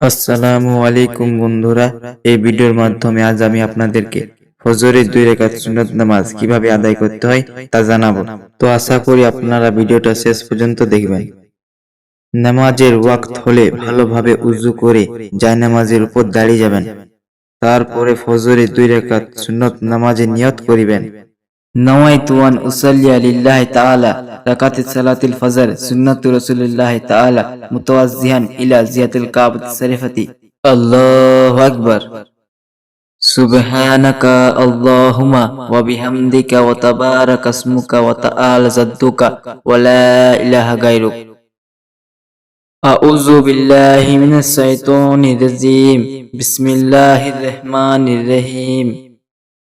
আসসালামু আলাইকুম বন্ধুরা, এই ভিডিওর মাধ্যমে আজ আমি আপনাদেরকে ফজরের দুই রেখাত সুন্নত নামাজ কীভাবে আদায় করতে হয় তা জানাব। তো আশা করি আপনারা ভিডিওটা শেষ পর্যন্ত দেখবেন। নামাজের ওয়াক্ত হলে ভালোভাবে উজু করে যায় নামাজের উপর দাঁড়িয়ে যাবেন। তারপরে ফজরের দুই রেখাত সুন্নত নামাজে নিয়ত করিবেন। نويت أن أصلي لله تعالى. ركعة صلاة الفجر سنة رسول الله تعالى متوجها إلى زيادة الكعبة الشريفة. الله أكبر. سبحانك اللهم وبحمدك وتبارك اسمك وتعالى جدك ولا إله غيرك. أعوذ بالله من الشيطان الرجيم. بسم الله الرحمن الرحيم.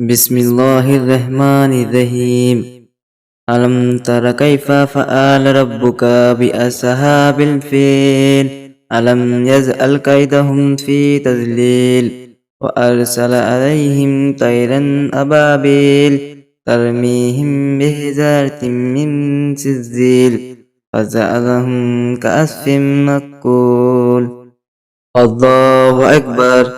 بسم الله الرحمن الرحيم. ألم تر كيف فعل ربك بأصحاب الفيل؟ ألم يجعل كيدهم في تذليل؟ وأرسل عليهم طيرا أبابيل ترميهم بحجارة من سجيل فجعلهم كأسف مأكول الله أكبر.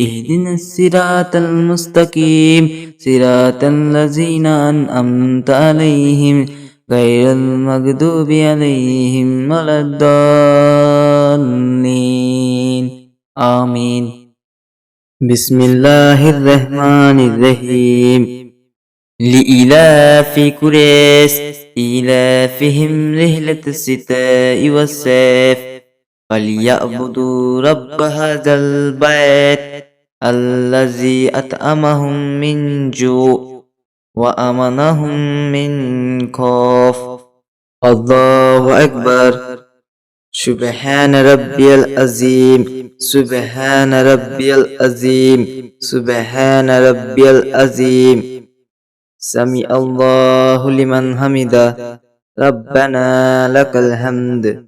اهدنا الصراط المستقيم. صراط الذين أنعمت عليهم غير المغضوب عليهم ولا الضالين. آمين. بسم الله الرحمن الرحيم. لإلاف قريش إلافهم رحلة الشتاء والصيف فليعبدوا رب هذا البيت الذي أطعمهم من جوع وأمنهم من خوف الله أكبر. سبحان ربي العظيم. سبحان ربي العظيم. سبحان ربي العظيم. سمع الله لمن حمده. ربنا لك الحمد.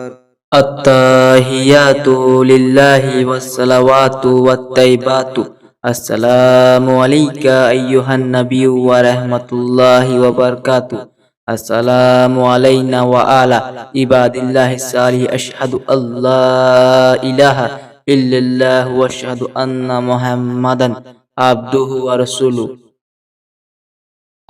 التحيات لله والصلوات والطيبات السلام عليك أيها النبي ورحمة الله وبركاته. السلام علينا وعلى عباد الله الصالح أشهد أن لا إله إلا الله وأشهد أن محمدا عبده ورسوله.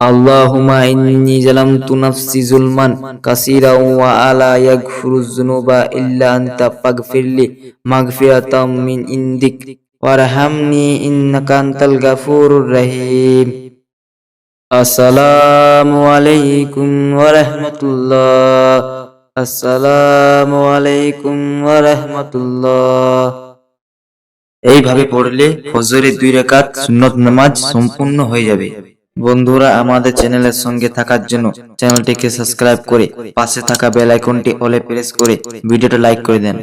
اللهم إني ظلمت نفسي ظلما كثيرا ولا يغفر الذنوب إلا أنت فاغفر لي مغفرة من عندك وارحمني إنك أنت الغفور الرحيم السلام عليكم ورحمة الله السلام عليكم ورحمة الله এইভাবে পড়লে ফজরের দুই রাকাত সুন্নত নামাজ সম্পূর্ণ হয়ে যাবে বন্ধুরা, আমাদের চ্যানেলের সঙ্গে থাকার জন্য চ্যানেলটিকে সাবস্ক্রাইব করে পাশে থাকা বেল আইকনটি অলে প্রেস করে ভিডিওটা লাইক করে দেন।